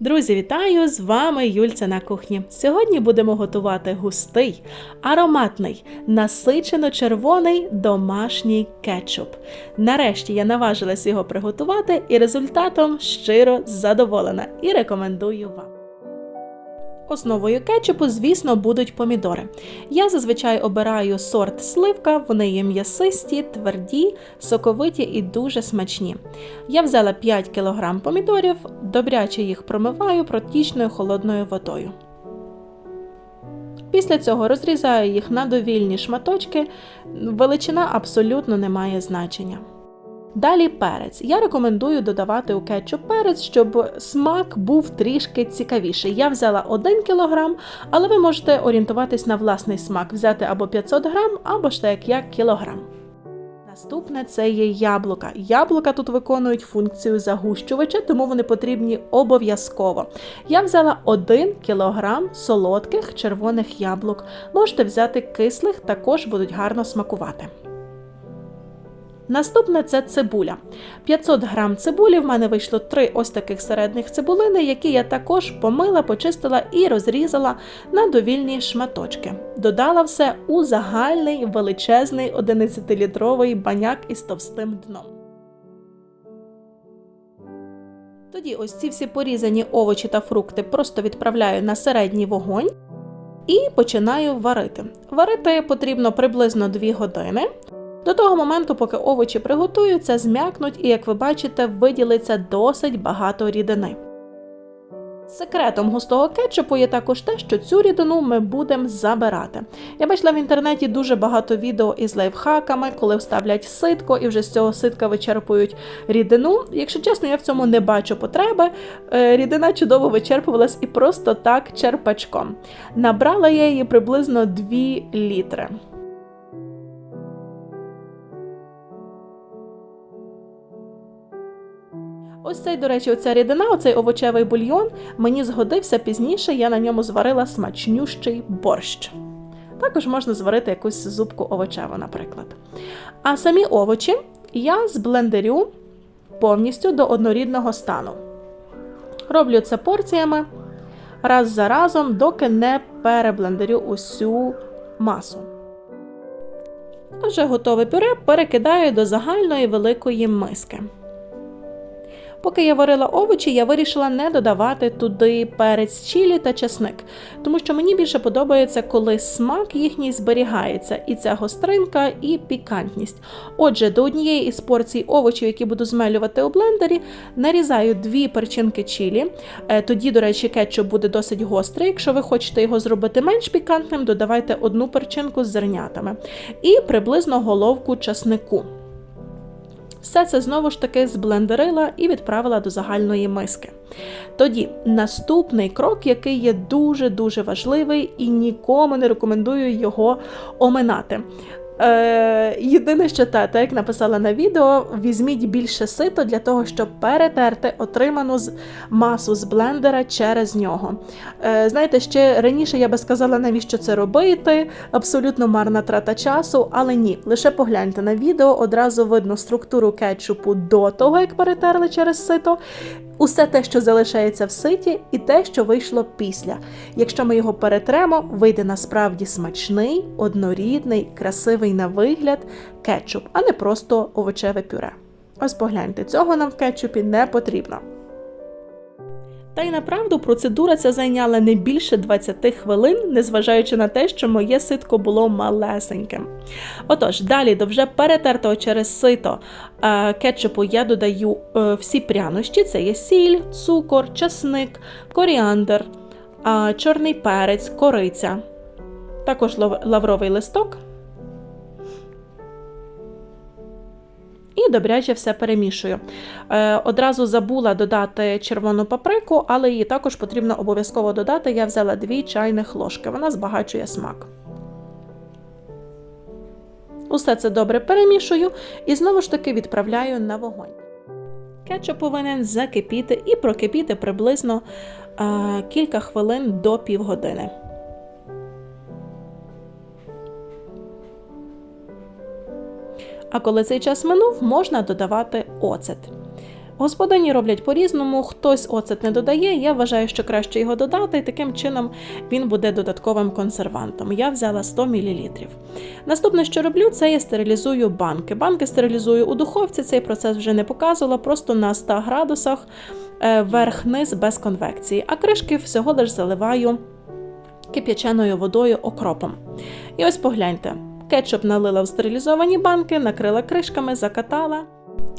Друзі, вітаю! З вами Юльця на кухні. Сьогодні будемо готувати густий, ароматний, насичено червоний домашній кетчуп. Нарешті я наважилась його приготувати і результатом щиро задоволена і рекомендую вам. Основою кетчупу, звісно, будуть помідори. Я зазвичай обираю сорт сливка, вони є м'ясисті, тверді, соковиті і дуже смачні. Я взяла 5 кг помідорів, добряче їх промиваю протічною холодною водою. Після цього розрізаю їх на довільні шматочки, величина абсолютно не має значення. Далі перець. Я рекомендую додавати у кетчуп перець, щоб смак був трішки цікавіший. Я взяла 1 кг, але ви можете орієнтуватись на власний смак, взяти або 500 г, або ж так як кілограм. Наступне це є яблука. Яблука тут виконують функцію загущувача, тому вони потрібні обов'язково. Я взяла 1 кг солодких червоних яблук. Можете взяти кислих, також будуть гарно смакувати. Наступне це цибуля. 500 грам цибулі. В мене вийшло 3 ось таких середніх цибулини, які я також помила, почистила і розрізала на довільні шматочки. Додала все у загальний величезний 11-літровий баняк із товстим дном. Тоді ось ці всі порізані овочі та фрукти просто відправляю на середній вогонь і починаю варити. Варити потрібно приблизно 2 години. До того моменту, поки овочі приготуються, зм'якнуть і, як ви бачите, виділиться досить багато рідини. Секретом густого кетчупу є також те, що цю рідину ми будемо забирати. Я бачила в інтернеті дуже багато відео із лайфхаками, коли вставлять ситко і вже з цього ситка вичерпують рідину. Якщо чесно, я в цьому не бачу потреби. Е, рідина чудово вичерпувалась і просто так черпачком. Набрала я її приблизно 2 літри. Ось цей, до речі, оця рідина, оцей овочевий бульйон, мені згодився пізніше, я на ньому зварила смачнющий борщ. Також можна зварити якусь зубку овочеву, наприклад. А самі овочі я зблендерю повністю до однорідного стану. Роблю це порціями раз за разом, доки не переблендерю усю масу. Вже готове пюре перекидаю до загальної великої миски. Поки я варила овочі, я вирішила не додавати туди перець чілі та чесник, тому що мені більше подобається, коли смак їхній зберігається, і ця гостринка, і пікантність. Отже, до однієї із порцій овочів, які буду змелювати у блендері, нарізаю дві перчинки чілі. Е, тоді, до речі, кетчуп буде досить гострий. Якщо ви хочете його зробити менш пікантним, додавайте одну перчинку з зернятами і приблизно головку часнику. Все це знову ж таки зблендерила і відправила до загальної миски. Тоді наступний крок, який є дуже-дуже важливий і нікому не рекомендую його оминати. Е, Єдине, що та, так як написала на відео, візьміть більше сито для того, щоб перетерти отриману масу з блендера через нього. Е, Знаєте, ще раніше я би сказала, навіщо це робити, абсолютно марна трата часу, але ні, лише погляньте на відео, одразу видно структуру кетчупу до того, як перетерли через сито. Усе те, що залишається в ситі, і те, що вийшло після. Якщо ми його перетремо, вийде насправді смачний, однорідний, красивий на вигляд кетчуп, а не просто овочеве пюре. Ось погляньте, цього нам в кетчупі не потрібно. Та й направду процедура ця зайняла не більше 20 хвилин, незважаючи на те, що моє ситко було малесеньким. Отож, далі до вже перетертого через сито е, кетчупу я додаю е, всі прянощі: це є сіль, цукор, часник, коріандр, чорний перець, кориця, також лавровий листок. І добряче все перемішую. Е, Одразу забула додати червону паприку, але її також потрібно обов'язково додати. Я взяла 2 чайних ложки, вона збагачує смак. Усе це добре перемішую і знову ж таки відправляю на вогонь. Кетчуп повинен закипіти і прокипіти приблизно е, кілька хвилин до півгодини. А коли цей час минув, можна додавати оцет. Господині роблять по-різному, хтось оцет не додає. Я вважаю, що краще його додати, і таким чином він буде додатковим консервантом. Я взяла 100 мл. Наступне, що роблю, це я стерилізую банки. Банки стерилізую у духовці. Цей процес вже не показувала, просто на 100 градусах е, верх-низ без конвекції. А кришки всього лиш заливаю кип'яченою водою окропом. І ось погляньте: кетчуп налила в стерилізовані банки, накрила кришками, закатала.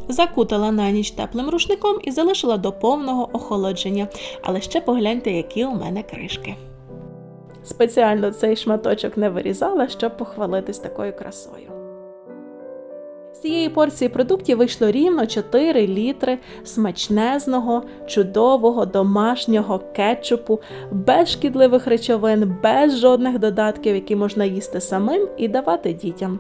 Закутала на ніч теплим рушником і залишила до повного охолодження. Але ще погляньте, які у мене кришки. Спеціально цей шматочок не вирізала, щоб похвалитись такою красою. Цієї порції продуктів вийшло рівно 4 літри смачнезного, чудового домашнього кетчупу, без шкідливих речовин, без жодних додатків, які можна їсти самим і давати дітям.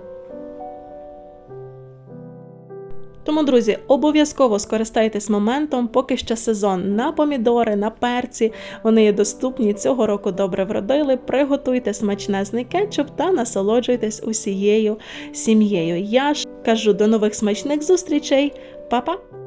Тому, друзі, обов'язково скористайтесь моментом, поки ще сезон на помідори, на перці. Вони є доступні цього року добре вродили. Приготуйте смачнезний кетчуп та насолоджуйтесь усією сім'єю. Я ж кажу до нових смачних зустрічей, Па-па!